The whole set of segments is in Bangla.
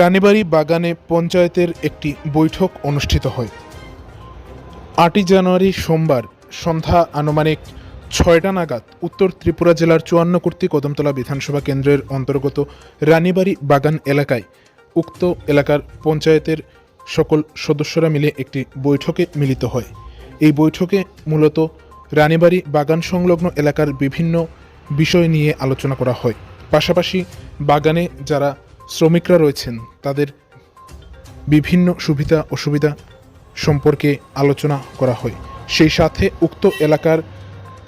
রানীবাড়ি বাগানে পঞ্চায়েতের একটি বৈঠক অনুষ্ঠিত হয়। আটই জানুয়ারি সোমবার সন্ধ্যা আনুমানিক ছয়টা নাগাদ উত্তর ত্রিপুরা জেলার চুয়ান্ন কর্তৃ কদমতলা বিধানসভা কেন্দ্রের অন্তর্গত রানীবাড়ি বাগান এলাকায় উক্ত এলাকার পঞ্চায়েতের সকল সদস্যরা মিলে একটি বৈঠকে মিলিত হয়। এই বৈঠকে মূলত রানীবাড়ি বাগান সংলগ্ন এলাকার বিভিন্ন বিষয় নিয়ে আলোচনা করা হয়। পাশাপাশি বাগানে যারা শ্রমিকরা রয়েছেন, তাদের বিভিন্ন সুবিধা, অসুবিধা সম্পর্কে আলোচনা করা হয়। সেই সাথে উক্ত এলাকার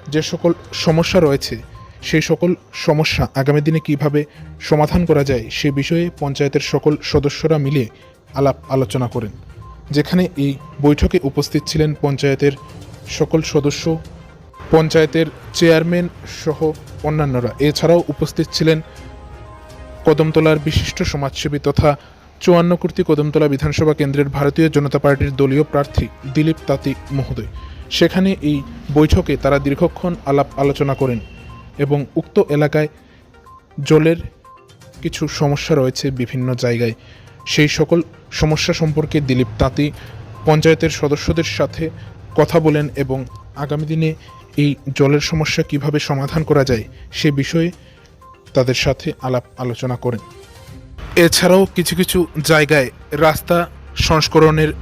যে সকল সমস্যা রয়েছে, সেই সকল সমস্যা আগামী দিনে কীভাবে সমাধান করা যায়, সে বিষয়ে পঞ্চায়েতের সকল সদস্যরা মিলে আলাপ আলোচনা করেন। যেখানে এই বৈঠকে উপস্থিত ছিলেন পঞ্চায়েতের সকল সদস্য, পঞ্চায়েতের চেয়ারম্যান সহ অন্যান্যরা। এছাড়াও উপস্থিত ছিলেন কদমতলার বিশিষ্ট সমাজসেবী তথা চুয়ান্ন কর্তৃক কদমতলা বিধানসভা কেন্দ্রের ভারতীয় জনতা পার্টির দলীয় প্রার্থী দিলীপ তাঁতি মহোদয়। সেখানে এই বৈঠকে তারা দীর্ঘক্ষণ আলাপ আলোচনা করেন এবং উক্ত এলাকায় জলের কিছু সমস্যা রয়েছে বিভিন্ন জায়গায়। সেই সকল সমস্যা সম্পর্কে দিলীপ তাঁতি পঞ্চায়েতের সদস্যদের সাথে কথা বলেন এবং আগামী দিনে এই জলের সমস্যা কীভাবে সমাধান করা যায় সে বিষয়ে তাদের সাথে আলাপ আলোচনা করেন। এছাড়াও কিছু কিছু জায়গায় রাস্তা সংস্করণের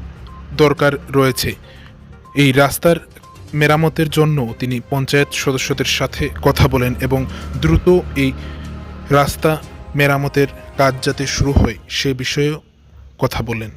দরকার রয়েছে। এই রাস্তার মেরামতের জন্য তিনি পঞ্চায়েত সদস্যদের সাথে কথা বলেন এবং দ্রুত এই রাস্তা মেরামতের কাজ যাতে শুরু হয় সে বিষয়েও কথা বলেন।